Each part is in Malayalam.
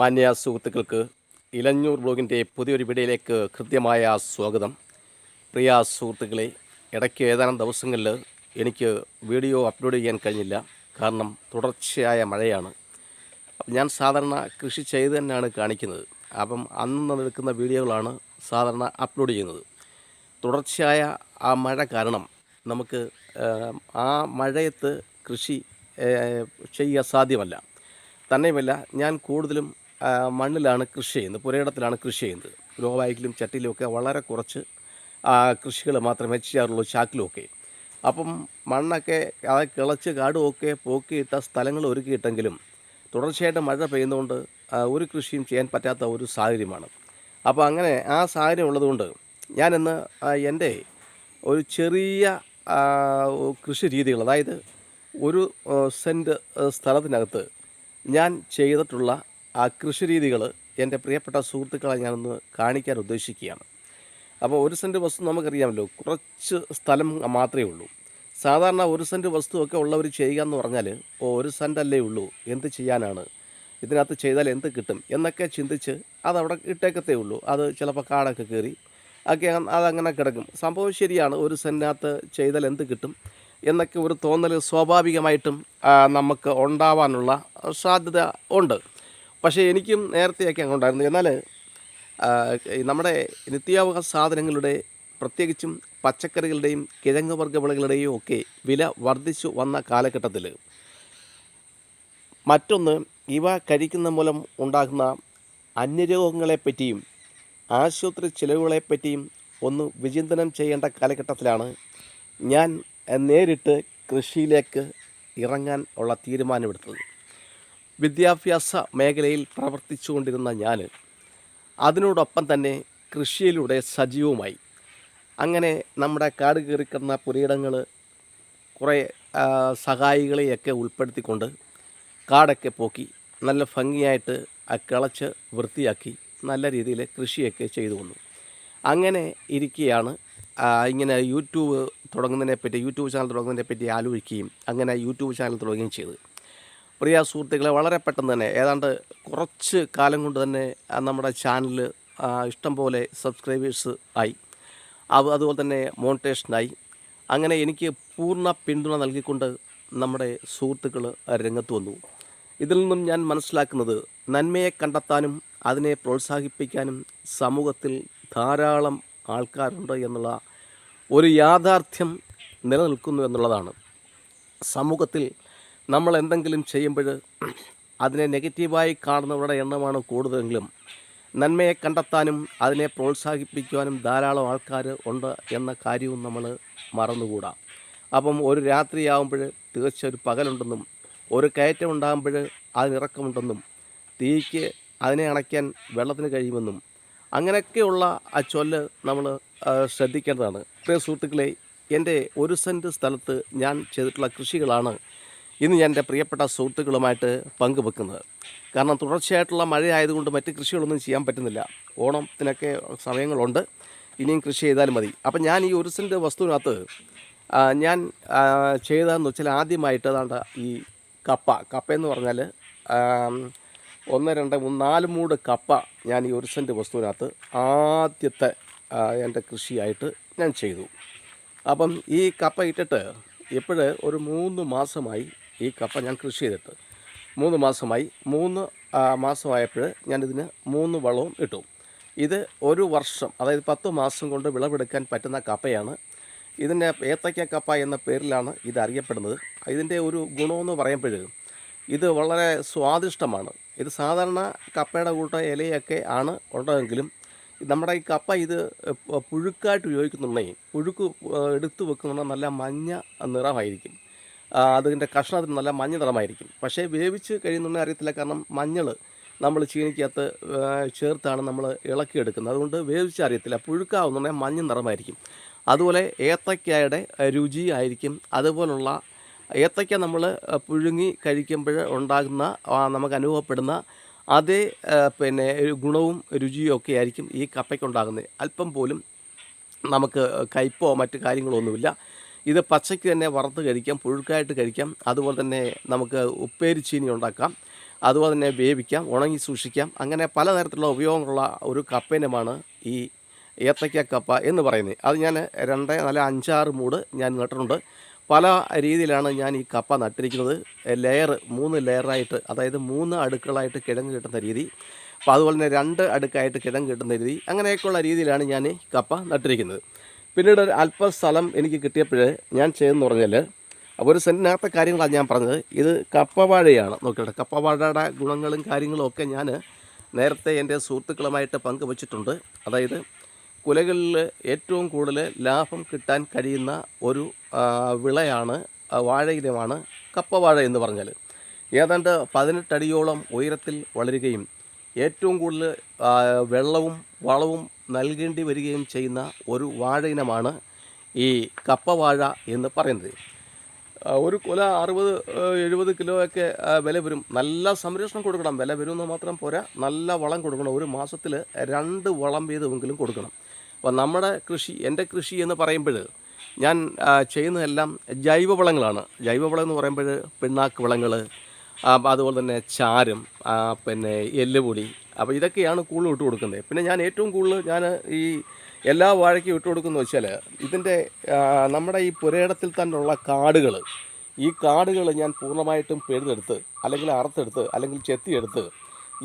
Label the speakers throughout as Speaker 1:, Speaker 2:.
Speaker 1: മാന്യ സുഹൃത്തുക്കൾക്ക് ഇലഞ്ഞൂർ ബ്ലോഗിന്റെ പുതിയൊരു വീഡിയോയിലേക്ക് കൃത്യമായ സ്വാഗതം. പ്രിയ സുഹൃത്തുക്കളെ ഇടയ്ക്ക് ഏതാനും ദിവസങ്ങളിൽ എനിക്ക് വീഡിയോ അപ്ലോഡ് ചെയ്യാൻ കഴിഞ്ഞില്ല. കാരണം തുടർച്ചയായ മഴയാണ്. ഞാൻ സാധാരണ കൃഷി ചെയ്ത് തന്നെയാണ് കാണിക്കുന്നത്. അപ്പം അന്ന് നിൽക്കുന്ന വീഡിയോകളാണ് സാധാരണ അപ്ലോഡ് ചെയ്യുന്നത്. തുടർച്ചയായ ആ മഴ കാരണം നമുക്ക് ആ മഴയത്ത് കൃഷി ചെയ്യാൻ സാധ്യമല്ല. തന്നെയുമല്ല ഞാൻ കൂടുതലും മണ്ണിലാണ് കൃഷി ചെയ്യുന്നത് പുരയിടത്തിലാണ് കൃഷി ചെയ്യുന്നത്. ഗ്രോ ബാഗിലും ചട്ടിയിലും ഒക്കെ വളരെ കുറച്ച് കൃഷികൾ മാത്രമേ ചെയ്യാറുള്ളൂ ചാക്കിലുമൊക്കെ അപ്പം മണ്ണൊക്കെ അത് കിളച്ച് കാടുമൊക്കെ പോക്കിയിട്ട സ്ഥലങ്ങൾ ഒരുക്കിയിട്ടെങ്കിലും തുടർച്ചയായിട്ട് മഴ പെയ്യുന്നതുകൊണ്ട് ഒരു കൃഷിയും ചെയ്യാൻ പറ്റാത്ത ഒരു സാഹചര്യമാണ്. അപ്പോൾ അങ്ങനെ ആ സാഹചര്യം ഉള്ളതുകൊണ്ട് ഞാനിന്ന് എന്റെ ഒരു ചെറിയ കൃഷി രീതികൾ അതായത് ഒരു സെന്റ് സ്ഥലത്തിനകത്ത് ഞാൻ ചെയ്തിട്ടുള്ള ആ കൃഷി രീതികൾ എന്റെ പ്രിയപ്പെട്ട സുഹൃത്തുക്കളെ ഞാനൊന്ന് കാണിക്കാൻ ഉദ്ദേശിക്കുകയാണ്. അപ്പോൾ ഒരു സെന്റ് വസ്തു നമുക്കറിയാമല്ലോ കുറച്ച് സ്ഥലം മാത്രമേ ഉള്ളൂ. സാധാരണ ഒരു സെന്റ് വസ്തുവൊക്കെ ഉള്ളവർ ചെയ്യുക എന്ന് പറഞ്ഞാൽ ഓ ഒരു സെന്റ് അല്ലേ ഉള്ളൂ എന്ത് ചെയ്യാനാണ്? ഇതിനകത്ത് ചെയ്താൽ എന്ത് കിട്ടും? എന്നൊക്കെ ചിന്തിച്ച് അതവിടെ ഇട്ടേക്കത്തേ ഉള്ളൂ. അത് ചിലപ്പോൾ കാടൊക്കെ കയറി ഒക്കെ അതങ്ങനെ കിടക്കും. സംഭവം ശരിയാണ് ഒരു സെന്റിനകത്ത് ചെയ്താൽ എന്ത് കിട്ടും? എന്നൊക്കെ ഒരു തോന്നൽ സ്വാഭാവികമായിട്ടും നമുക്ക് ഉണ്ടാവാനുള്ള സാധ്യത ഉണ്ട്. പക്ഷേ എനിക്കും നേരത്തെയൊക്കെ അങ്ങനെ ഉണ്ടായിരുന്നു എന്നാൽ നമ്മുടെ നിത്യാവകാശ സാധനങ്ങളുടെ പ്രത്യേകിച്ചും പച്ചക്കറികളുടെയും കിഴങ്ങ് വർഗ വിളകളുടെയും ഒക്കെ വില വർദ്ധിച്ചു വന്ന കാലഘട്ടത്തിൽ മറ്റൊന്ന് ഇവ കഴിക്കുന്ന മൂലം ഉണ്ടാകുന്ന അന്യരോഗങ്ങളെപ്പറ്റിയും ആശുപത്രി ചിലവുകളെപ്പറ്റിയും ഒന്ന് വിചിന്തനം ചെയ്യേണ്ട കാലഘട്ടത്തിലാണ് ഞാൻ നേരിട്ട് കൃഷിയിലേക്ക് ഇറങ്ങാൻ ഉള്ള തീരുമാനമെടുത്തത്. വിദ്യാഭ്യാസ മേഖലയിൽ പ്രവർത്തിച്ചുകൊണ്ടിരുന്ന ഞാൻ അതിനോടൊപ്പം തന്നെ കൃഷിയിലൂടെ സജീവമായി അങ്ങനെ നമ്മുടെ കാട് കയറിക്കുന്ന പുരയിടങ്ങൾ കുറേ സഹായികളെയൊക്കെ ഉൾപ്പെടുത്തിക്കൊണ്ട് കാടൊക്കെ പോക്കി നല്ല ഭംഗിയായിട്ട് കിളച്ച് വൃത്തിയാക്കി നല്ല രീതിയിൽ കൃഷിയൊക്കെ ചെയ്തു വന്നു. അങ്ങനെ ഇരിക്കുകയാണ് ഇങ്ങനെ യൂട്യൂബ് തുടങ്ങുന്നതിനെ പറ്റി യൂട്യൂബ് ചാനൽ തുടങ്ങുന്നതിനെ പറ്റി ആലോചിക്കുകയും അങ്ങനെ യൂട്യൂബ് ചാനൽ തുടങ്ങുകയും ചെയ്തു പ്രിയ സുഹൃത്തുക്കളെ വളരെ പെട്ടെന്ന് തന്നെ ഏതാണ്ട് കുറച്ച് കാലം കൊണ്ട് തന്നെ നമ്മുടെ ചാനൽ ഇഷ്ടംപോലെ സബ്സ്ക്രൈബേഴ്സ് ആയി. അത് അതുപോലെ തന്നെ മോണിറ്റേഷനായി അങ്ങനെ എനിക്ക് പൂർണ പിന്തുണ നൽകിക്കൊണ്ട് നമ്മുടെ സുഹൃത്തുക്കൾ രംഗത്ത് വന്നു. ഇതിൽ നിന്നും ഞാൻ മനസ്സിലാക്കുന്നത് നന്മയെ കണ്ടെത്താനും അതിനെ പ്രോത്സാഹിപ്പിക്കാനും സമൂഹത്തിൽ ധാരാളം ആൾക്കാരുണ്ട് എന്നുള്ള ഒരു യാഥാർത്ഥ്യം നിലനിൽക്കുന്നു എന്നുള്ളതാണ്. സമൂഹത്തിൽ നമ്മൾ എന്തെങ്കിലും ചെയ്യുമ്പോൾ അതിനെ നെഗറ്റീവായി കാണുന്നവരുടെ എണ്ണമാണ് കൂടുതലെങ്കിലും. നന്മയെ കണ്ടെത്താനും അതിനെ പ്രോത്സാഹിപ്പിക്കുവാനും ധാരാളം ആൾക്കാർ ഉണ്ട് എന്ന കാര്യവും നമ്മൾ മറന്നുകൂടാ. അപ്പം ഒരു രാത്രിയാവുമ്പോൾ തീർച്ച ഒരു പകലുണ്ടെന്നും ഒരു കയറ്റം ഉണ്ടാകുമ്പോൾ അതിനിറക്കമുണ്ടെന്നും തീയ്ക്ക് അതിനെ അണയ്ക്കാൻ വെള്ളത്തിന് കഴിയുമെന്നും അങ്ങനെയൊക്കെയുള്ള ആ ചൊല്ല് നമ്മൾ ശ്രദ്ധിക്കേണ്ടതാണ്. പ്രിയ സുഹൃത്തുക്കളെ എന്റെ ഒരു സെന്റ് സ്ഥലത്ത് ഞാൻ ചെയ്തിട്ടുള്ള കൃഷികളാണ് ഇന്ന് ഞാൻ എന്റെ പ്രിയപ്പെട്ട സുഹൃത്തുക്കളുമായിട്ട് പങ്കുവെക്കുന്നത്. കാരണം തുടർച്ചയായിട്ടുള്ള മഴയായതുകൊണ്ട് മറ്റ് കൃഷികളൊന്നും ചെയ്യാൻ പറ്റുന്നില്ല. ഓണത്തിനൊക്കെ സമയങ്ങളുണ്ട്. ഇനിയും കൃഷി ചെയ്താലും മതി. അപ്പം ഞാൻ ഈ ഒരു സെന്റ് വസ്തുവിനകത്ത് ഞാൻ ചെയ്തതെന്ന് വെച്ചാൽ ആദ്യമായിട്ട് അതാണ്ട് ഈ കപ്പ. കപ്പ എന്ന് പറഞ്ഞാൽ ഒന്ന് രണ്ട് മൂന്ന് നാല് മൂട് കപ്പ ഞാൻ ഈ ഒരു സെന്റ് വസ്തുവിനകത്ത് ആദ്യത്തെ എന്റെ കൃഷിയായിട്ട് ഞാൻ ചെയ്തു. അപ്പം ഈ കപ്പ ഇട്ടിട്ട് ഇപ്പോഴ് ഒരു മൂന്ന് മാസമായി ഈ കപ്പ ഞാൻ കൃഷി ചെയ്തിട്ട്. മൂന്ന് മാസമായി. മൂന്ന് മാസമായപ്പോൾ ഞാനിതിന് മൂന്ന് വളവും ഇട്ടു. ഇത് ഒരു വർഷം അതായത് പത്ത് മാസം കൊണ്ട് വിളവെടുക്കാൻ പറ്റുന്ന കപ്പയാണ്. ഇതിന്റെ ഏത്തയ്ക്ക കപ്പ എന്ന പേരിലാണ് ഇത് അറിയപ്പെടുന്നത്. ഇതിന്റെ ഒരു ഗുണമെന്ന് പറയുമ്പോൾ ഇത് വളരെ സ്വാദിഷ്ടമാണ്. ഇത് സാധാരണ കപ്പയുടെ കൂട്ട ഇലയൊക്കെ ആണ് ഉള്ളതെങ്കിലും നമ്മുടെ ഈ കപ്പ ഇത് പുഴുക്കായിട്ട് ഉപയോഗിക്കുന്നുണ്ടെങ്കിൽ പുഴുക്ക് എടുത്തു വെക്കുന്ന നല്ല മഞ്ഞ നിറമായിരിക്കും. അതിന്റെ കഷ്ണത്തിന് നല്ല മഞ്ഞ നിറമായിരിക്കും. പക്ഷേ വേവിച്ച് കഴിയുന്നുണ്ടെങ്കിൽ അറിയത്തില്ല. കാരണം മഞ്ഞൾ നമ്മൾ ചീനിക്കകത്ത് ചേർത്താണ് നമ്മൾ ഇളക്കിയെടുക്കുന്നത്. അതുകൊണ്ട് വേവിച്ച് അറിയത്തില്ല. പുഴുക്കാവുന്നുണ്ടെങ്കിൽ മഞ്ഞ നിറമായിരിക്കും. അതുപോലെ ഏത്തയ്ക്കയുടെ രുചി ആയിരിക്കും. അതുപോലുള്ള ഏത്തക്ക നമ്മൾ പുഴുങ്ങി കഴിക്കുമ്പോൾ ഉണ്ടാകുന്ന നമുക്ക് അനുഭവപ്പെടുന്ന അതേ പിന്നെ ഗുണവും രുചിയും ഒക്കെ ആയിരിക്കും ഈ കപ്പയ്ക്കുണ്ടാകുന്നത് അല്പം പോലും നമുക്ക് കയ്പോ മറ്റു കാര്യങ്ങളോ ഒന്നുമില്ല. ഇത് പച്ചയ്ക്ക് തന്നെ വറുത്ത് കഴിക്കാം പുഴുക്കായിട്ട് കഴിക്കാം. അതുപോലെ തന്നെ നമുക്ക് ഉപ്പേരി ചീനി ഉണ്ടാക്കാം. അതുപോലെ തന്നെ വേവിക്കാം ഉണങ്ങി സൂക്ഷിക്കാം. അങ്ങനെ പലതരത്തിലുള്ള ഉപയോഗമുള്ള ഒരു കപ്പേനമാണ് ഈ ഏത്തയ്ക്ക കപ്പ എന്ന് പറയുന്നത്. അത് ഞാൻ രണ്ട് നല്ല അഞ്ചാറ് മൂട് ഞാൻ നട്ടിട്ടുണ്ട്. പല രീതിയിലാണ് ഞാൻ ഈ കപ്പ നട്ടിരിക്കുന്നത്. ലെയർ മൂന്ന് ലെയറായിട്ട് അതായത് മൂന്ന് അടുക്കളായിട്ട് കിഴങ്ങ് കിട്ടുന്ന രീതി. അപ്പോൾ അതുപോലെ തന്നെ രണ്ട് അടുക്കായിട്ട് കിഴങ്ങ് കിട്ടുന്ന രീതി. അങ്ങനെയൊക്കെയുള്ള രീതിയിലാണ് ഞാൻ കപ്പ നട്ടിരിക്കുന്നത്. പിന്നീട് ഒരു അല്പ സ്ഥലം എനിക്ക് കിട്ടിയപ്പോൾ ഞാൻ ചെയ്തെന്ന് പറഞ്ഞാൽ ഒരു സെന്റിനകത്തെ കാര്യങ്ങളാണ് ഞാൻ പറഞ്ഞത്. ഇത് കപ്പവാഴയാണ്. നോക്കിയിട്ട് കപ്പവാഴയുടെ ഗുണങ്ങളും കാര്യങ്ങളും ഒക്കെ ഞാൻ നേരത്തെ എന്റെ സുഹൃത്തുക്കളുമായിട്ട് പങ്കുവച്ചിട്ടുണ്ട്. അതായത് കുലകളിൽ ഏറ്റവും കൂടുതൽ ലാഭം കിട്ടാൻ കഴിയുന്ന ഒരു വിളയാണ് വാഴയിലമാണ് കപ്പവാഴ എന്ന് പറഞ്ഞാൽ ഏതാണ്ട് പതിനെട്ടടിയോളം ഉയരത്തിൽ വളരുകയും ഏറ്റവും കൂടുതൽ വെള്ളവും വളവും നൽകേണ്ടി വരികയും ചെയ്യുന്ന ഒരു വാഴ ഇനമാണ് ഈ കപ്പവാഴ എന്ന് പറയുന്നത്. ഒരു കുല അറുപത് എഴുപത് കിലോയൊക്കെ വില വരും. നല്ല സംരക്ഷണം കൊടുക്കണം. വില വരുമെന്ന് മാത്രം പോരാ. നല്ല വളം കൊടുക്കണം. ഒരു മാസത്തിൽ രണ്ട് വളം വീതമെങ്കിലും കൊടുക്കണം. അപ്പോൾ നമ്മുടെ കൃഷി എന്റെ കൃഷി എന്ന് പറയുമ്പോൾ ഞാൻ ചെയ്യുന്നതെല്ലാം ജൈവവളങ്ങളാണ് ജൈവവളം എന്ന് പറയുമ്പോൾ പിണ്ണാക്ക് വളങ്ങൾ അതുപോലെ തന്നെ ചാരം പിന്നെ എല്ലുപൊടി അപ്പോൾ ഇതൊക്കെയാണ് കൂടുതൽ ഇട്ട് കൊടുക്കുന്നത്. പിന്നെ ഞാൻ ഏറ്റവും കൂടുതൽ ഞാൻ ഈ എല്ലാ വാഴയ്ക്കും ഇട്ട് കൊടുക്കുന്നത് വെച്ചാൽ ഇതിന്റെ നമ്മുടെ ഈ പുരയിടത്തിൽ തന്നെയുള്ള കാടുകൾ ഈ കാടുകൾ ഞാൻ പൂർണമായിട്ടും പെഴുതെടുത്ത് അല്ലെങ്കിൽ അറുത്തെടുത്ത് അല്ലെങ്കിൽ ചെത്തിയെടുത്ത്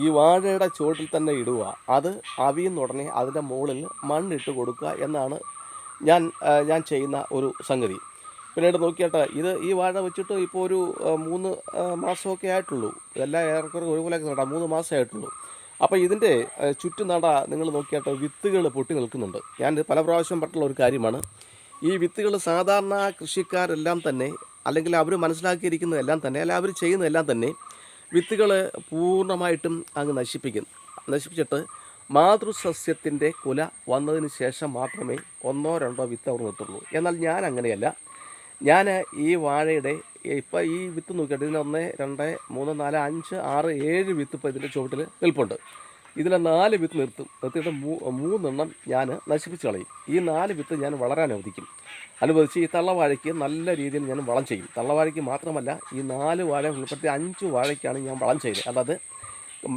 Speaker 1: ഈ വാഴയുടെ ചുവട്ടിൽ തന്നെ ഇടുക. അത് അവിയുന്ന ഉടനെ അതിന്റെ മുകളിൽ മണ്ണിട്ട് കൊടുക്കുക എന്നാണ് ഞാൻ ഞാൻ ചെയ്യുന്ന ഒരു സംഗതി. പിന്നീട് നോക്കിയാട്ടെ ഇത് ഈ വാഴ വെച്ചിട്ട് ഇപ്പോൾ ഒരു മൂന്ന് മാസമൊക്കെ ആയിട്ടുള്ളൂ. എല്ലാ ഏറെക്കുറെ ഒരു കൊലൊക്കെ നടാം മൂന്ന് മാസമേ ആയിട്ടുള്ളൂ. അപ്പോൾ ഇതിന്റെ ആ, ചുറ്റും നട നിങ്ങൾ നോക്കിയാട്ടെ വിത്തുകൾ പൊട്ടി നിൽക്കുന്നുണ്ട്. ഞാൻ പല പ്രാവശ്യം പറഞ്ഞിട്ടുള്ള ഒരു കാര്യമാണ്. ഈ വിത്തുകൾ സാധാരണ കൃഷിക്കാരെല്ലാം തന്നെ അല്ലെങ്കിൽ അവർ മനസ്സിലാക്കിയിരിക്കുന്നതെല്ലാം തന്നെ അല്ലെങ്കിൽ അവർ ചെയ്യുന്നതെല്ലാം തന്നെ വിത്തുകൾ പൂർണമായിട്ടും അങ്ങ് നശിപ്പിക്കും. നശിപ്പിച്ചിട്ട് മാതൃസസ്യത്തിന്റെ കുല വന്നതിന് ശേഷം മാത്രമേ ഒന്നോ രണ്ടോ വിത്ത് അവർ നിർത്തുള്ളൂ എന്നാൽ ഞാൻ അങ്ങനെയല്ല. ഞാൻ ഈ വാഴയുടെ ഇപ്പോൾ ഈ വിത്ത് നോക്കിയിട്ട് ഇതിന് ഒന്ന് രണ്ട് മൂന്ന് നാല് അഞ്ച് ആറ് ഏഴ് വിത്ത് ഇപ്പോൾ ഇതിന്റെ ചുവട്ടിൽ നിൽപ്പുണ്ട്. ഇതിലെ നാല് വിത്ത് നിർത്തും. നിർത്തിയിട്ട് മൂ മൂന്നെണ്ണം ഞാൻ നശിപ്പിച്ച് കളയും. ഈ നാല് വിത്ത് ഞാൻ വളരാൻ അനുവദിക്കും. അനുവദിച്ച് ഈ തള്ളവാഴയ്ക്ക് നല്ല രീതിയിൽ ഞാൻ വളം ചെയ്യും. തള്ളവാഴയ്ക്ക് മാത്രമല്ല ഈ നാല് വാഴ ഉൾപ്പെടുത്തി അഞ്ച് വാഴയ്ക്കാണ് ഞാൻ വളം ചെയ്യുന്നത് അതായത്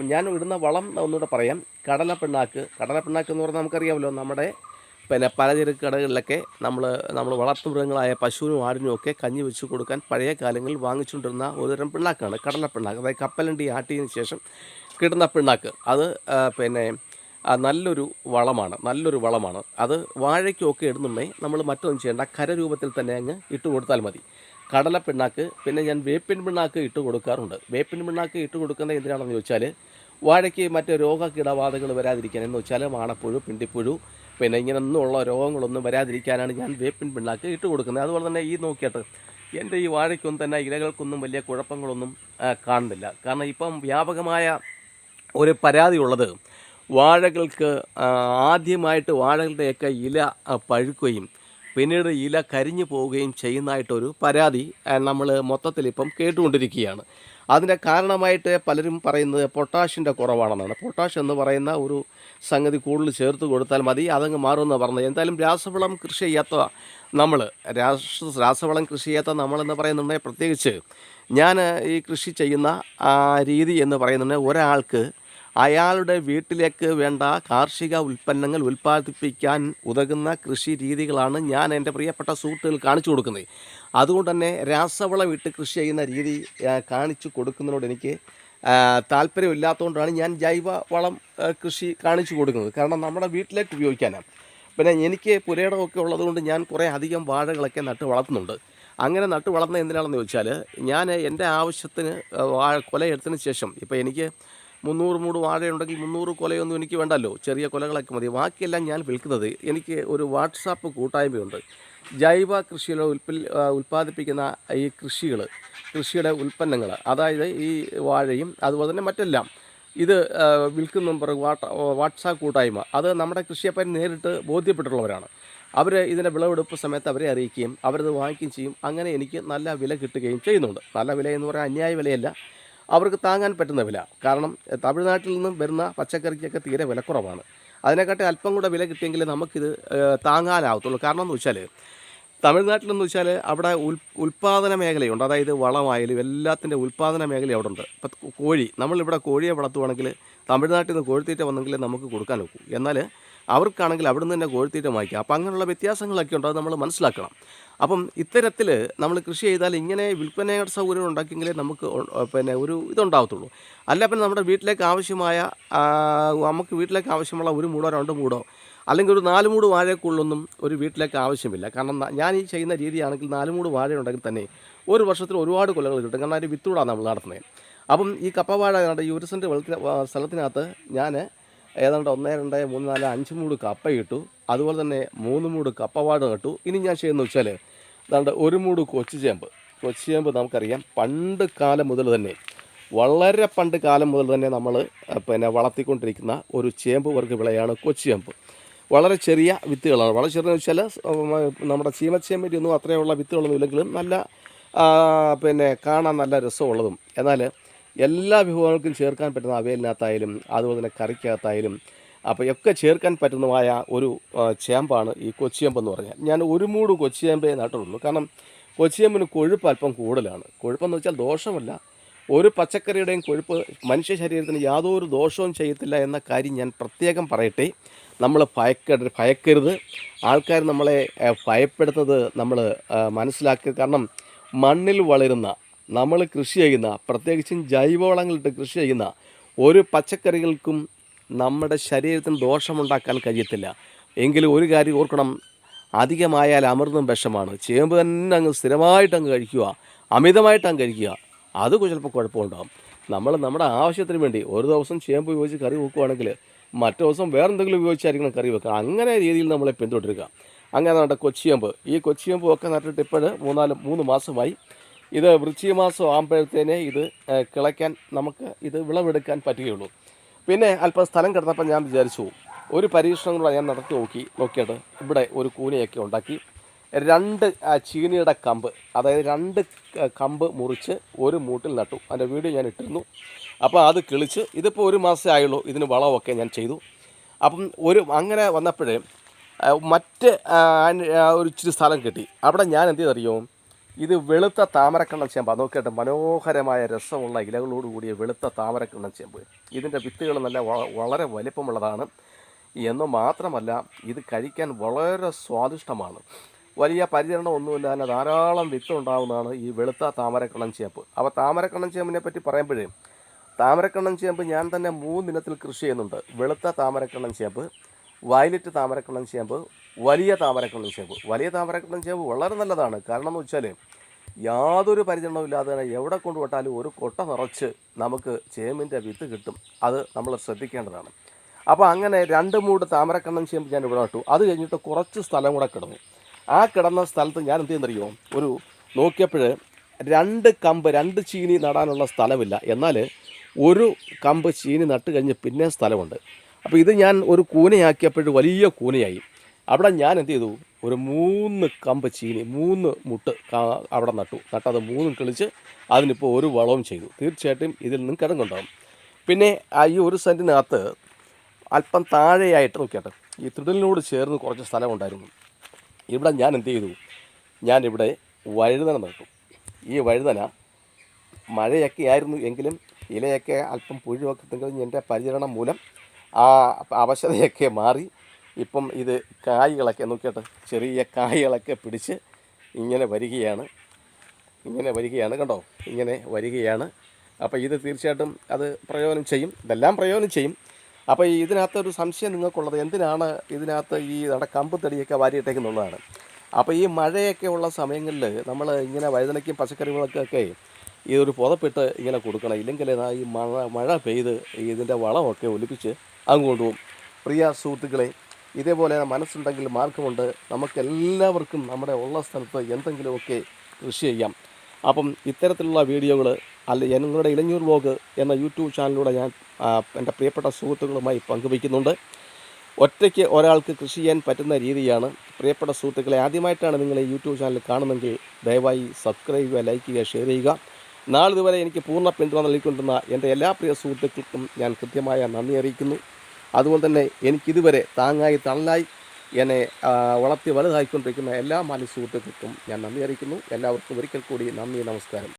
Speaker 1: ഞാൻ ഇടുന്ന വളം ഒന്നുകൂടെ പറയാം. കടല പിണ്ണാക്ക് കടല പിണ്ണാക്ക് എന്ന് പറഞ്ഞാൽ നമുക്കറിയാമല്ലോ നമ്മുടെ പിന്നെ പലചരക്ക് കടകളിലൊക്കെ നമ്മൾ നമ്മൾ വളർത്തുമൃഗങ്ങളായ പശുവിനും ആടിനും ഒക്കെ കഞ്ഞി വെച്ച് കൊടുക്കാൻ പഴയ കാലങ്ങളിൽ വാങ്ങിച്ചുകൊണ്ടിരുന്ന ഒരുതരം പിണ്ണാക്കാണ്. കടല പിണ്ണാക്ക്. അതായത് കപ്പലണ്ടി ആട്ടിയതിന് ശേഷം കിട്ടുന്ന പിണ്ണാക്ക്. അത് പിന്നെ നല്ലൊരു വളമാണ്. നല്ലൊരു വളമാണ്. അത് വാഴയ്ക്കൊക്കെ ഇടുന്നുണ്ടെങ്കിൽ നമ്മൾ മറ്റൊന്നും ചെയ്യേണ്ട. കരരൂപത്തിൽ തന്നെ അങ്ങ് ഇട്ട് കൊടുത്താൽ മതി. കടല പിണ്ണാക്ക് പിന്നെ ഞാൻ വേപ്പിൻ പിണ്ണാക്ക് ഇട്ട് കൊടുക്കാറുണ്ട്. വേപ്പിൻ പിണ്ണാക്ക് ഇട്ട് കൊടുക്കുന്നത് എന്തിനാണെന്ന് ചോദിച്ചാൽ വാഴയ്ക്ക് മറ്റ് രോഗകീടബാധകൾ വരാതിരിക്കാൻ എന്ന് വെച്ചാൽ മാണപ്പുഴു പിണ്ടിപ്പുഴു പിന്നെ ഇങ്ങനെയൊന്നുമുള്ള രോഗങ്ങളൊന്നും വരാതിരിക്കാനാണ് ഞാൻ വേപ്പിൻ പിണ്ണാക്ക് ഇട്ട് കൊടുക്കുന്നത്. അതുപോലെ തന്നെ ഈ നോക്കിയിട്ട് എന്റെ ഈ വാഴയ്ക്കൊന്നും തന്നെ ഇലകൾക്കൊന്നും വലിയ കുഴപ്പങ്ങളൊന്നും കാണുന്നില്ല. കാരണം ഇപ്പം വ്യാപകമായ ഒരു പരാതി ഉള്ളത് വാഴകൾക്ക് ആദ്യമായിട്ട് വാഴകളുടെയൊക്കെ ഇല പഴുക്കുകയും പിന്നീട് ഇല കരിഞ്ഞു പോവുകയും ചെയ്യുന്നതായിട്ടൊരു പരാതി നമ്മൾ മൊത്തത്തിൽ ഇപ്പം കേട്ടുകൊണ്ടിരിക്കുകയാണ്. അതിന്റെ കാരണമായിട്ട് പലരും പറയുന്നത് പൊട്ടാഷിന്റെ കുറവാണെന്നാണ്. പൊട്ടാഷ് എന്ന് പറയുന്ന ഒരു സംഗതി കൂടുതൽ ചേർത്ത് കൊടുത്താൽ മതി അതങ്ങ് മാറുമെന്ന് പറഞ്ഞത്. എന്തായാലും രാസവളം കൃഷി ചെയ്യാത്ത നമ്മൾ രാസ രാസവളം കൃഷി ചെയ്യാത്ത നമ്മളെന്ന് പറയുന്നുണ്ടെങ്കിൽ പ്രത്യേകിച്ച് ഞാൻ ഈ കൃഷി ചെയ്യുന്ന രീതി എന്ന് പറയുന്നുണ്ടെങ്കിൽ ഒരാൾക്ക് അയാളുടെ വീട്ടിലേക്ക് വേണ്ട കാർഷിക ഉൽപ്പന്നങ്ങൾ ഉൽപ്പാദിപ്പിക്കാൻ ഉതകുന്ന കൃഷി രീതികളാണ് ഞാൻ എന്റെ പ്രിയപ്പെട്ട സുഹൃത്തുക്കൾ കാണിച്ചു കൊടുക്കുന്നത്. അതുകൊണ്ട് തന്നെ രാസവളം ഇട്ട് കൃഷി ചെയ്യുന്ന രീതി കാണിച്ചു കൊടുക്കുന്നതിനോട് എനിക്ക് താല്പര്യമില്ലാത്തതുകൊണ്ടാണ് ഞാൻ ജൈവ വളം കൃഷി കാണിച്ചു കൊടുക്കുന്നത്. കാരണം നമ്മുടെ വീട്ടിലേക്ക് ഉപയോഗിക്കാനാണ് പിന്നെ എനിക്ക് പുരയിടമൊക്കെ ഉള്ളതുകൊണ്ട് ഞാൻ കുറേ അധികം വാഴകളൊക്കെ നട്ട് വളർത്തുന്നുണ്ട്. അങ്ങനെ നട്ട് വളർന്ന എന്തിനാണെന്ന് ചോദിച്ചാൽ ഞാൻ എന്റെ ആവശ്യത്തിന് വാഴ കൊല എടുത്തതിന് ശേഷം ഇപ്പോൾ എനിക്ക് മുന്നൂറ് മൂട് വാഴയുണ്ടെങ്കിൽ മുന്നൂറ് കൊലയൊന്നും എനിക്ക് വേണ്ടല്ലോ. ചെറിയ കൊലകളൊക്കെ മതി. ബാക്കിയെല്ലാം ഞാൻ വിൽക്കുന്നത് എനിക്ക് ഒരു വാട്സാപ്പ് കൂട്ടായ്മയുണ്ട്. ജൈവ കൃഷിയുടെ ഉൽപ്പിൽ ഉൽപ്പാദിപ്പിക്കുന്ന ഈ കൃഷികൾ കൃഷിയുടെ ഉൽപ്പന്നങ്ങൾ അതായത് ഈ വാഴയും അതുപോലെ തന്നെ മറ്റെല്ലാം. ഇത് വിൽക്കുന്ന വാട്ട വാട്സാപ്പ് കൂട്ടായ്മ. അത് നമ്മുടെ കൃഷിയെപ്പറ്റി നേരിട്ട് ബോധ്യപ്പെട്ടിട്ടുള്ളവരാണ്. അവർ ഇതിന്റെ വിളവെടുപ്പ് സമയത്ത് അവരെ അറിയിക്കുകയും അവരത് വാങ്ങിക്കുകയും ചെയ്യും. അങ്ങനെ എനിക്ക് നല്ല വില കിട്ടുകയും ചെയ്യുന്നുണ്ട്. നല്ല വില എന്ന് പറഞ്ഞാൽ അന്യായ വിലയല്ല. അവർക്ക് താങ്ങാൻ പറ്റുന്ന വില. കാരണം തമിഴ്നാട്ടിൽ നിന്നും വരുന്ന പച്ചക്കറിക്കൊക്കെ തീരെ വിലക്കുറവാണ് അതിനെക്കാട്ടി അല്പം കൂടെ വില കിട്ടിയെങ്കിൽ നമുക്കിത് താങ്ങാനാവത്തുള്ളൂ. കാരണം എന്ന് വെച്ചാൽ തമിഴ്നാട്ടിലെന്ന് വെച്ചാൽ അവിടെ ഉൽ ഉൽപ്പാദന മേഖലയുണ്ട്. അതായത് വളമായാലും എല്ലാത്തിന്റെ ഉൽപ്പാദന മേഖല അവിടെ ഉണ്ട് ഇപ്പം കോഴി നമ്മളിവിടെ കോഴിയെ വളർത്തുവാണെങ്കിൽ തമിഴ്നാട്ടിൽ നിന്ന് കോഴിത്തീറ്റ വന്നെങ്കിൽ നമുക്ക് കൊടുക്കാൻ നോക്കൂ എന്നാൽ അവർക്കാണെങ്കിൽ അവിടെ നിന്ന് തന്നെ കോഴിത്തീറ്റ വാങ്ങിക്കാം. അപ്പം അങ്ങനെയുള്ള വ്യത്യാസങ്ങളൊക്കെ ഉണ്ട്. അത് നമ്മൾ മനസ്സിലാക്കണം. അപ്പം ഇത്തരത്തിൽ നമ്മൾ കൃഷി ചെയ്താൽ ഇങ്ങനെ വിൽപ്പനയുടെ സൗകര്യം ഉണ്ടാക്കിയെങ്കിലേ നമുക്ക് പിന്നെ ഒരു ഇതുണ്ടാകത്തുള്ളൂ അല്ല പിന്നെ നമ്മുടെ വീട്ടിലേക്ക് ആവശ്യമായ നമുക്ക് വീട്ടിലേക്ക് ആവശ്യമുള്ള ഒരു മൂടോ രണ്ട് മൂടോ അല്ലെങ്കിൽ ഒരു നാല് മൂട് വാഴക്കുള്ളൊന്നും ഒരു വീട്ടിലേക്ക് ആവശ്യമില്ല. കാരണം ഞാൻ ഈ ചെയ്യുന്ന രീതിയാണെങ്കിൽ നാല് മൂട് വാഴ ഉണ്ടെങ്കിൽ തന്നെ ഒരു വർഷത്തിൽ ഒരുപാട് കൊല്ലങ്ങൾ കിട്ടും. കാരണം അതിന്റെ വിത്തൂടാണ് നമ്മൾ നടത്തുന്നത്. അപ്പം ഈ കപ്പവാഴ ഈ ഒരു സെന്റ് വെള്ളത്തിന് സ്ഥലത്തിനകത്ത് ഞാൻ ഏതാണ്ട് ഒന്ന് രണ്ട് മൂന്ന് നാല് അഞ്ച് മൂട് കപ്പ ഇട്ടു. അതുപോലെ തന്നെ മൂന്ന് മൂട് കപ്പവാഴ നട്ടു. ഇനി ഞാൻ ചെയ്യുന്നത് വെച്ചാൽ ഏതാണ്ട് ഒരു മൂട് കൊച്ചു ചേമ്പ്. കൊച്ചു ചേമ്പ് നമുക്കറിയാം. പണ്ട് കാലം മുതൽ തന്നെ വളരെ പണ്ട് കാലം മുതൽ തന്നെ നമ്മൾ പിന്നെ വളർത്തിക്കൊണ്ടിരിക്കുന്ന ഒരു ചേമ്പ് വർഗ വിളയാണ് കൊച്ചു ചേമ്പ്. വളരെ ചെറിയ വിത്തുകളാണ്. വളരെ ചെറിയ വെച്ചാൽ നമ്മുടെ ചീമച്ചേമ്പിന്റെ ഒന്നും അത്രയുള്ള വിത്തുകളൊന്നും ഇല്ലെങ്കിലും നല്ല പിന്നെ കാണാൻ നല്ല രസമുള്ളതും. എന്നാൽ എല്ലാ വിഭവങ്ങൾക്കും ചേർക്കാൻ പറ്റുന്ന അവയലിനകത്തായാലും അതുപോലെ തന്നെ കറിക്കകത്തായാലും അപ്പോൾ ഒക്കെ ചേർക്കാൻ പറ്റുന്നതായ ഒരു ചേമ്പാണ് ഈ കൊച്ചിയമ്പ് എന്ന് പറഞ്ഞാൽ. ഞാൻ ഒരു മൂട് കൊച്ചിയമ്പേ നട്ടുള്ളൂ കാരണം കൊച്ചിയമ്പിന് കൊഴുപ്പ് അല്പം കൂടുതലാണ്. കൊഴുപ്പെന്ന് വെച്ചാൽ ദോഷമല്ല. ഒരു പച്ചക്കറിയുടെയും കൊഴുപ്പ് മനുഷ്യ ശരീരത്തിന് യാതൊരു ദോഷവും ചെയ്യത്തില്ല എന്ന കാര്യം ഞാൻ പ്രത്യേകം പറയട്ടെ. നമ്മൾ ഭയക്ക ഭയക്കരുത്. ആൾക്കാർ നമ്മളെ ഭയപ്പെടുന്നത് നമ്മൾ മനസ്സിലാക്കുക കാരണം മണ്ണിൽ വളരുന്ന നമ്മൾ കൃഷി ചെയ്യുന്ന പ്രത്യേകിച്ചും ജൈവവളങ്ങളിട്ട് കൃഷി ചെയ്യുന്ന ഒരു പച്ചക്കറികൾക്കും നമ്മുടെ ശരീരത്തിന് ദോഷമുണ്ടാക്കാൻ കഴിയത്തില്ല. എങ്കിലും ഒരു കാര്യം ഓർക്കണം. അധികമായാൽ അമൃതും വിഷമാണ്. ചേമ്പ് തന്നെ അങ്ങ് സ്ഥിരമായിട്ട് അങ്ങ് കഴിക്കുക. അമിതമായിട്ട് അങ്ങ് കഴിക്കുക. അത് ചിലപ്പോൾ കുഴപ്പമുണ്ടാകും നമ്മൾ നമ്മുടെ ആവശ്യത്തിന് വേണ്ടി ഒരു ദിവസം ചേമ്പ് ഉപയോഗിച്ച് കറി വെക്കുകയാണെങ്കിൽ മറ്റു ദിവസം വേറെ എന്തെങ്കിലും ഉപയോഗിച്ചായിരിക്കണം കറി വെക്കുക. അങ്ങനെ രീതിയിൽ നമ്മളെ പിന്തുടരുക. അങ്ങനെ നമ്മുടെ കൊച്ചിയമ്പ് ഈ കൊച്ചിയമ്പ് ഒക്കെ നട്ടിട്ട് ഇപ്പോൾ മൂന്നാൽ മൂന്ന് മാസമായി. ഇത് വൃശ്ചിക മാസം ആകുമ്പോഴത്തേനെ ഇത് കിളയ്ക്കാൻ നമുക്ക് ഇത് വിളവെടുക്കാൻ പറ്റുകയുള്ളൂ. പിന്നെ അല്പം സ്ഥലം കിടന്നപ്പോൾ ഞാൻ വിചാരിച്ചു ഒരു പരീക്ഷണം കൂടെ ഞാൻ നടത്തി നോക്കി നോക്കിയിട്ട് ഇവിടെ ഒരു കൂനയൊക്കെ ഉണ്ടാക്കി. രണ്ട് ചീനിയുടെ കമ്പ് അതായത് രണ്ട് കമ്പ് മുറിച്ച് ഒരു മൂട്ടിൽ നട്ടു. അതിന്റെ വീഡിയോ ഞാൻ ഇട്ടിരുന്നു. അപ്പോൾ അത് കിളിച്ച് ഇതിപ്പോൾ ഒരു മാസമേ ആയുള്ളൂ ഇതിന് വളമൊക്കെ ഞാൻ ചെയ്തു. അപ്പം ഒരു അങ്ങനെ വന്നപ്പോഴേ മറ്റ് ഒരു ഇച്ചിരി സ്ഥലം കിട്ടി. അവിടെ ഞാൻ എന്ത് ചെയ്തറിയോ? ഇത് വെളുത്ത താമരക്കണ്ണൻ ചേമ്പ്. നോക്കിയിട്ട് മനോഹരമായ രസമുള്ള ഇലകളോട് കൂടിയ വെളുത്ത താമരക്കണ്ണൻ ചേമ്പ്. ഇതിന്റെ വിത്തുകൾ നല്ല വളരെ വലിപ്പമുള്ളതാണ്. എന്ന് മാത്രമല്ല ഇത് കഴിക്കാൻ വളരെ സ്വാദിഷ്ടമാണ്. വലിയ പരിചരണം ഒന്നുമില്ല തന്നെ ധാരാളം വിത്തുണ്ടാവുന്നതാണ് ഈ വെളുത്ത താമരക്കണ്ണൻ ചേമ്പ്. അപ്പോൾ താമരക്കണ്ണൻ ചേമ്പിനെ പറ്റി പറയുമ്പോഴേ താമരക്കണ്ണൻ ചേമ്പ് ഞാൻ തന്നെ മൂന്നിനത്തിൽ കൃഷി ചെയ്യുന്നുണ്ട്. വെളുത്ത താമരക്കണ്ണൻ ചേമ്പ് വയലറ്റ് താമരക്കണ്ണൻ ചേമ്പ് വലിയ താമരക്കണ്ണൻ ചേമ്പ്. വലിയ താമരക്കണ്ണൻ ചേമ്പ് വളരെ നല്ലതാണ്. കാരണം എന്ന് വെച്ചാൽ യാതൊരു പരിചരണവും ഇല്ലാതെ തന്നെ എവിടെ കൊണ്ടുപോട്ടാലും ഒരു കൊട്ട നിറച്ച് നമുക്ക് ചേമ്പിന്റെ വിത്ത് കിട്ടും. അത് നമ്മൾ ശ്രദ്ധിക്കേണ്ടതാണ്. അപ്പോൾ അങ്ങനെ രണ്ട് മൂട് താമരക്കണ്ണൻ ചേമ്പ് ഞാൻ ഇവിടെ നട്ടു. അത് കഴിഞ്ഞിട്ട് കുറച്ച് സ്ഥലം കൂടെ കിടന്നു. ആ കിടന്ന സ്ഥലത്ത് ഞാൻ എന്ത് ചെയ്യുന്നറിയോ? ഒരു നോക്കിയപ്പോൾ രണ്ട് കമ്പ് രണ്ട് ചീനി നടാനുള്ള സ്ഥലമില്ല. എന്നാൽ ഒരു കമ്പ് ചീനി നട്ട് കഴിഞ്ഞ് പിന്നെ സ്ഥലമുണ്ട്. അപ്പോൾ ഇത് ഞാൻ ഒരു കൂനയാക്കിയപ്പോൾ വലിയ കൂനയായി. അവിടെ ഞാൻ എന്ത് ചെയ്തു? ഒരു മൂന്ന് കമ്പ് ചീനി മൂന്ന് മുട്ട് അവിടെ നട്ടു. നട്ടത് മൂന്നും കിളിച്ച് അതിനിപ്പോൾ ഒരു വളവും ചെയ്തു. തീർച്ചയായിട്ടും ഇതിൽ നിന്നും കിടങ്ങുണ്ടാകും പിന്നെ ഈ ഒരു സെന്റിനകത്ത് അല്പം താഴെയായിട്ട് നോക്കിയാട്ടെ. ഈ തിടലിനോട് ചേർന്ന് കുറച്ച് സ്ഥലമുണ്ടായിരുന്നു. ഇവിടെ ഞാൻ എന്ത് ചെയ്തു? ഞാനിവിടെ വഴുതന നട്ടു. ഈ വഴുതന മഴയൊക്കെ ആയിരുന്നു എങ്കിലും ഇലയൊക്കെ അല്പം പുഴുവൊക്കെ എന്റെ പരിചരണം മൂലം ആ അവശതയൊക്കെ മാറി. ഇപ്പം ഇത് കായ്കളൊക്കെ നോക്കിയിട്ട് ചെറിയ കായ്കളൊക്കെ പിടിച്ച് ഇങ്ങനെ വരികയാണ്. ഇങ്ങനെ വരികയാണ് കണ്ടോ? ഇങ്ങനെ വരികയാണ്. അപ്പോൾ ഇത് തീർച്ചയായിട്ടും അത് പ്രയോജനം ചെയ്യും. ഇതെല്ലാം പ്രയോജനം ചെയ്യും. അപ്പോൾ ഇതിനകത്ത് ഒരു സംശയം നിങ്ങൾക്കുള്ളത് എന്തിനാണ് ഇതിനകത്ത് ഈ നമ്മുടെ കമ്പ് തടിയൊക്കെ വാരിയിട്ടേക്കുന്നുള്ളതാണ് അപ്പോൾ ഈ മഴയൊക്കെ ഉള്ള സമയങ്ങളിൽ നമ്മൾ ഇങ്ങനെ വഴുതനയ്ക്കും പച്ചക്കറികൾക്കൊക്കെ ഈ ഒരു പുതപ്പിട്ട് ഇങ്ങനെ കൊടുക്കണം. ഇല്ലെങ്കിൽ ഈ മഴ മഴ പെയ്ത് ഇതിന്റെ വളമൊക്കെ ഒലിപ്പിച്ച് അങ്ങ് കൊണ്ടുപോകും പ്രിയ സുഹൃത്തുക്കളെ ഇതേപോലെ മനസ്സുണ്ടെങ്കിൽ മാർഗമുണ്ട്. നമുക്കെല്ലാവർക്കും നമ്മുടെ ഉള്ള സ്ഥലത്ത് എന്തെങ്കിലുമൊക്കെ കൃഷി ചെയ്യാം. അപ്പം ഇത്തരത്തിലുള്ള വീഡിയോകൾ അല്ല ഞങ്ങളുടെ ഇളഞ്ഞൂർ വ്ലോഗ് എന്ന യൂട്യൂബ് ചാനലിലൂടെ ഞാൻ എന്റെ പ്രിയപ്പെട്ട സുഹൃത്തുക്കളുമായി പങ്കുവയ്ക്കുന്നുണ്ട്. ഒറ്റയ്ക്ക് ഒരാൾക്ക് കൃഷി ചെയ്യാൻ പറ്റുന്ന രീതിയാണ്. പ്രിയപ്പെട്ട സുഹൃത്തുക്കളെ ആദ്യമായിട്ടാണ് നിങ്ങൾ ഈ യൂട്യൂബ് ചാനൽ കാണുന്നെങ്കിൽ ദയവായി സബ്സ്ക്രൈബ് ചെയ്യുക ലൈക്ക് ചെയ്യുക ഷെയർ ചെയ്യുക. നാളിതുവരെ എനിക്ക് പൂർണ പിന്തുണ നൽകിക്കൊണ്ടിരുന്ന എന്റെ എല്ലാ പ്രിയ സുഹൃത്തുക്കൾക്കും ഞാൻ കൃത്യമായ നന്ദി അറിയിക്കുന്നു. അതുപോലെ തന്നെ എനിക്കിതുവരെ താങ്ങായി തണലായി എന്നെ വളർത്തി വലുതായിക്കൊണ്ടിരിക്കുന്ന എല്ലാ മാന്യ സുഹൃത്തുക്കൾക്കും ഞാൻ നന്ദി അറിയിക്കുന്നു. എല്ലാവർക്കും ഒരിക്കൽ കൂടി നന്ദി നമസ്കാരം.